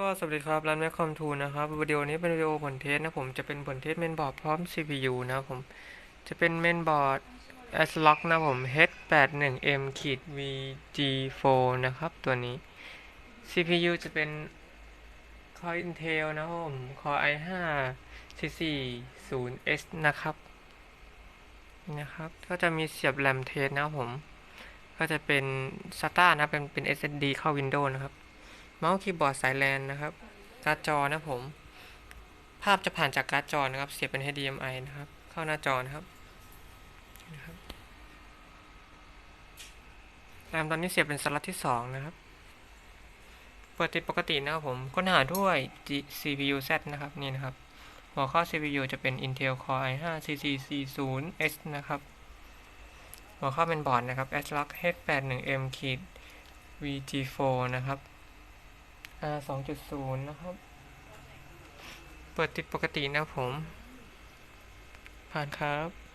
ก็สวัสดีครับร้านแมคคอมทูนะครับวิดีโอนี้เป็นวิดีโอผลเทสนะผมจะเป็นผลเทสเมนบอร์ดพร้อม CPU นะผมจะเป็นเมนบอร์ด a s l o c k นะผม H81M ขีด VG4 นะครับตัวนี้ CPU จะเป็น Core Intel นะครับผม Core i5 440S นะครับนะครับ ก็จะมีเสียบแรมเทสนะผม ก็จะเป็น SATA นะเป็นเป็น SSD เข้า Windows นะครับ เมาส์คีย์บอร์ดสายแลนนะครับการ์ดจอนะผม ภาพจะผ่านจากการ์ดจอนะครับ เสียบเป็น HDMI นะครับ เข้าหน้าจอนะครับแรมตอนนี้เสียบเป็นสล็อตที่ 2 นะครับ เปิดติดปกตินะครับผม ค้นหาด้วย CPU Z นะครับ นี่นะครับ หัวข้อ CPU จะเป็น Intel Core i5 4440S นะครับ หัวข้อเป็นบอร์ดนะครับ ASRock H81M VG4 นะครับ R 2.0 นะครับ เปิดติดปกตินะผม ผ่านครับ